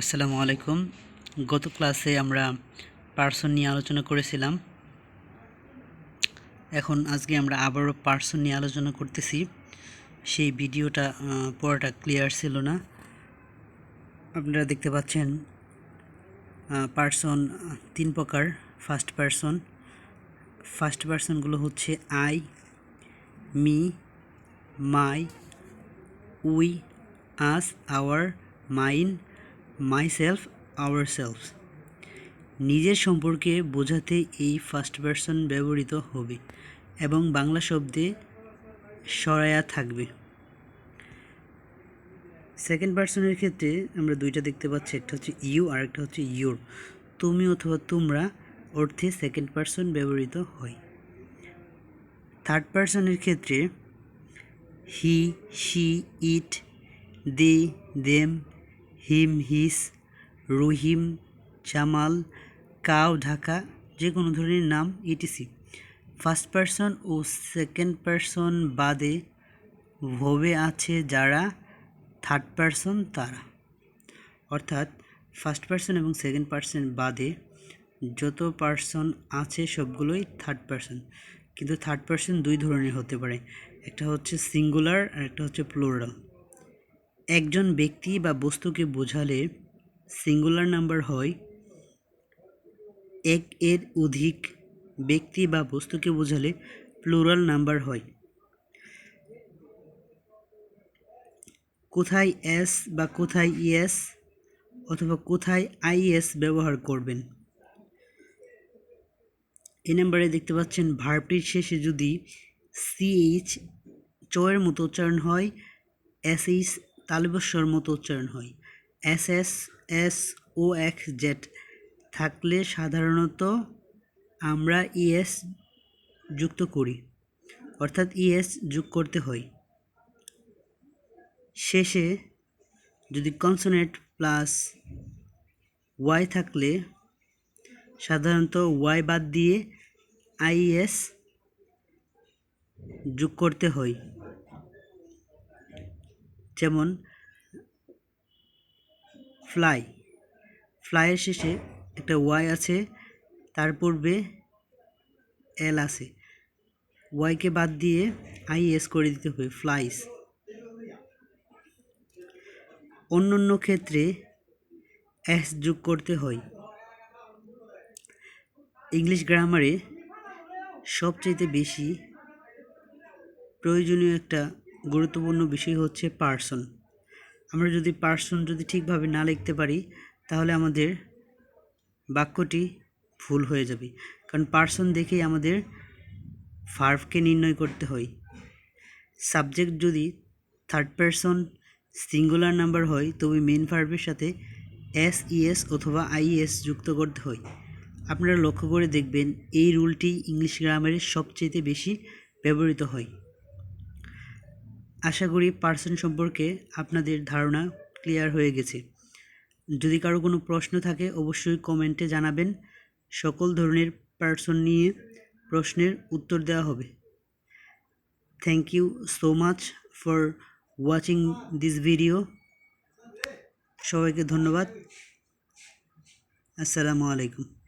আসসালামু আলাইকুম। গত ক্লাসে আমরা পার্সন নিয়ে আলোচনা করেছিলাম। এখন আজকে আমরা আবারও পার্সন নিয়ে আলোচনা করতেছি। সেই ভিডিওটা পুরোটা ক্লিয়ার ছিল না। আপনারা দেখতে পাচ্ছেন পার্সন তিন প্রকার। ফার্স্ট পার্সন ফার্স্ট পার্সনগুলো হচ্ছে I me my we us our mine myself ourselves নিজের সম্পর্কে বোঝাতে এই ফার্স্ট পারসন ব্যবহৃত হবে এবং বাংলা শব্দে সরায়া থাকবে। সেকেন্ড পার্সনের ক্ষেত্রে আমরা দুইটা দেখতে পাচ্ছি, একটা হচ্ছে ইউ আর একটা হচ্ছে ইউর তুমি অথবা তোমরা অর্থে সেকেন্ড পার্সন ব্যবহৃত হয়। থার্ড পার্সনের ক্ষেত্রে he she it they them him, his, Rahim, Jamal cow Dhaka যে কোনো ধরনের নাম ইটিসি ফার্স্ট পার্সন ও সেকেন্ড পার্সন বাদে ভবে আছে যারা থার্ড পার্সন তারা। অর্থাৎ ফার্স্ট পার্সন এবং সেকেন্ড পার্সন বাদে যত পার্সন আছে সবগুলোই থার্ড পার্সন কিন্তু থার্ড পার্সন দুই ধরনের হতে পারে। একটা হচ্ছে সিঙ্গুলার আর একটা হচ্ছে প্লোরাল একজন ব্যক্তি বা বস্তুকে বোঝালে সিঙ্গুলার নাম্বার হয়। এক এর অধিক ব্যক্তি বা বস্তুকে বোঝালে প্লুরাল নাম্বার হয়। কোথায় এস বা কোথায় ইএস অথবা কোথায় আইএস ব্যবহার করবেন? এই নাম্বারে দেখতে পাচ্ছেন ভার্বটির শেষে যদি সিএইচ চয়ের মতো উচ্চারণ হয় এস এইচ তালবস্বর মতো উচ্চারণ হয়। এস এস এস ও এক্স জেড থাকলে সাধারণত আমরা ইএস যুক্ত করি, অর্থাৎ ইএস যোগ করতে হয়। শেষে যদি কনসোনেন্ট প্লাস ওয়াই থাকলে সাধারণত ওয়াই বাদ দিয়ে আইএস যোগ করতে হয়। যেমন ফ্লাই ফ্লাইয়ের শেষে একটা ওয়াই আছে, তার পূর্বে এল আছে। ওয়াইকে বাদ দিয়ে আই এস করে দিতে হবে ফ্লাইস অন্য অন্য ক্ষেত্রে এস যোগ করতে হয়। ইংলিশ গ্রামারে সবচেয়ে বেশি প্রয়োজনীয় একটা গুরুত্বপূর্ণ বিষয় হচ্ছে পার্সন আমরা যদি পার্সন যদি ঠিকভাবে না লিখতে পারি, তাহলে আমাদের বাক্যটি ভুল হয়ে যাবে। কারণ পার্সন দেখেই আমাদের ভার্ভকে নির্ণয় করতে হয়। সাবজেক্ট যদি থার্ড পারসন সিঙ্গুলার নাম্বার হয়, তবে মেন ভার্বের সাথে এস ইএস অথবা আইএস যুক্ত করতে হয়। আপনারা লক্ষ্য করে দেখবেন, এই রুলটি ইংলিশ গ্রামারে সবচেয়ে বেশি ব্যবহৃত হয়। আশা করি পার্সন সম্পর্কে আপনাদের ধারণা ক্লিয়ার হয়ে গেছে। যদি কারও কোনো প্রশ্ন থাকে, অবশ্যই কমেন্টে জানাবেন। সকল ধরনের পার্সন নিয়ে প্রশ্নের উত্তর দেওয়া হবে। Thank you so much for watching this video সবাইকে ধন্যবাদ। আসসালামু আলাইকুম।